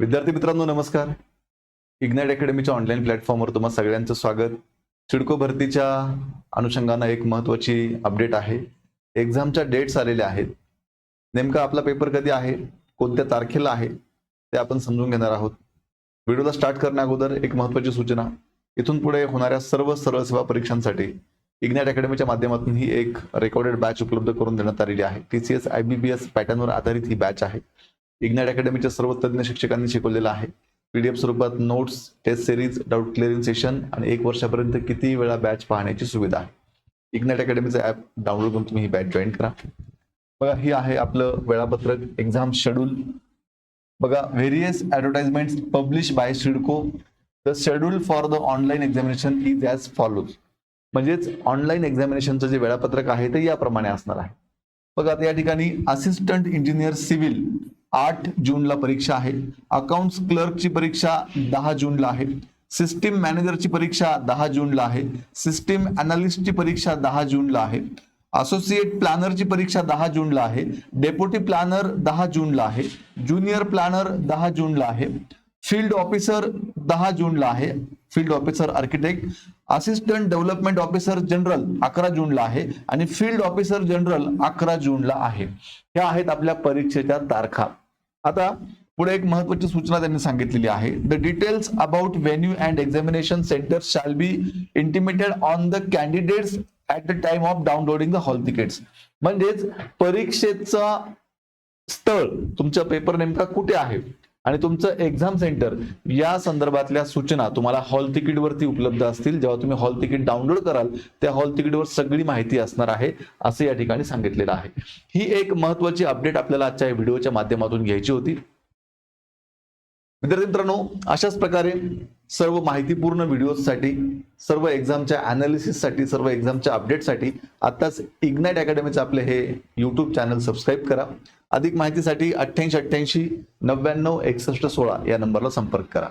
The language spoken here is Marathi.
विद्यार्थी मित्रांनो नमस्कार. इग्नाइट अकॅडमीच्या ऑनलाईन प्लॅटफॉर्मवर तुम्हाला सगळ्यांचं स्वागत. सिडको भरतीच्या अनुषंगानं एक महत्त्वाची अपडेट आहे. एक्झामच्या डेट्स आलेल्या आहेत. नेमका आपला पेपर कधी आहे? कोणत्या तारखेला आहे? ते आपण समजून घेणार आहोत. व्हिडिओला स्टार्ट करण्या अगोदर एक महत्वाची सूचना. इथून पुढे होणाऱ्या सर्व सरळ सेवा परीक्षांसाठी इग्नाइट अकॅडमीच्या माध्यमातून ही एक रेकॉर्डेड बॅच उपलब्ध करून देण्यात आलेली आहे. T C S I B B S पॅटर्नवर आधारित ही बॅच आहे. इग्नाइट अकॅडमीच्या सर्व तज्ज्ञ शिक्षकांनी शिकवलेलं आहे. पीडीएफ स्वरूपात notes test series doubt clearing session आणि एक वर्षापर्यंत किती वेळा बॅच पाहण्याची सुविधा आहे. इग्नाइट अकॅडमीचं ॲप डाउनलोड करून तुम्ही ही बॅच जॉईन करा. बघा ही आहे आपलं वेळापत्रक एक्झाम शेड्यूल बघा various advertisement publish by CIDCO the schedule for the online examination is as follows म्हणजेच ऑनलाईन एक्झामिनेशनचं जे वेळापत्रक आहे ते याप्रमाणे असणार आहे. बघा आता या ठिकाणी असिस्टंट इंजिनियर सिव्हिल आठ जूनला परीक्षा आहे. अकाउंट्स क्लर्कची परीक्षा दहा जूनला आहे. सिस्टीम मॅनेजरची परीक्षा दहा जूनला आहे. सिस्टीम अनालिस्टची परीक्षा दहा जूनला आहे. असोसिएट प्लॅनरची परीक्षा दहा जूनला आहे. डेप्युटी प्लॅनर दहा जूनला आहे. ज्युनियर प्लॅनर दहा जूनला आहे. फील्ड ऑफिसर दहा जूनला आहे. Field officer architect assistant development officer general अकरा जूनला आहे आणि फील्ड ऑफिसर जनरल अकरा जूनला आहे. ह्या आहेत आपल्या परीक्षेच्या तारखा. आता पुढे एक महत्वाची सूचना त्यांनी सांगितलेली आहे. The details about venue and examination centre shall be intimated on the candidates at the time of downloading the hall tickets म्हणजेच परीक्षेचा स्थळ तुमचा पेपर नेमका कुठे आहे? आणि तुमचं एक्झाम सेंटर या संदर्भातल्या सूचना तुम्हाला हॉल तिकीटवरती उपलब्ध असतील. जेव्हा तुम्ही हॉल तिकीट डाउनलोड कराल त्या हॉल तिकीटवर सगळी माहिती असणार आहे असं या ठिकाणी सांगितलेलं आहे. ही एक महत्वाची अपडेट आपल्याला आजच्या व्हिडिओच्या माध्यमातून घ्यायची होती. विद्यार्थी मित्रांनो अशाच प्रकारे सर्व माहितीपूर्ण व्हिडिओसाठी सर्व एक्झामच्या अनालिसिससाठी सर्व एक्झामच्या अपडेटसाठी आत्ताच इग्नाइट अकॅडमीचं आपले हे यूट्यूब चॅनल सबस्क्राईब करा. अधिक माहितीसाठी अठ्ठ्याऐंशी अठ्ठ्याऐंशी नव्याण्णव एकसष्ट सोळा या नंबरला संपर्क करा.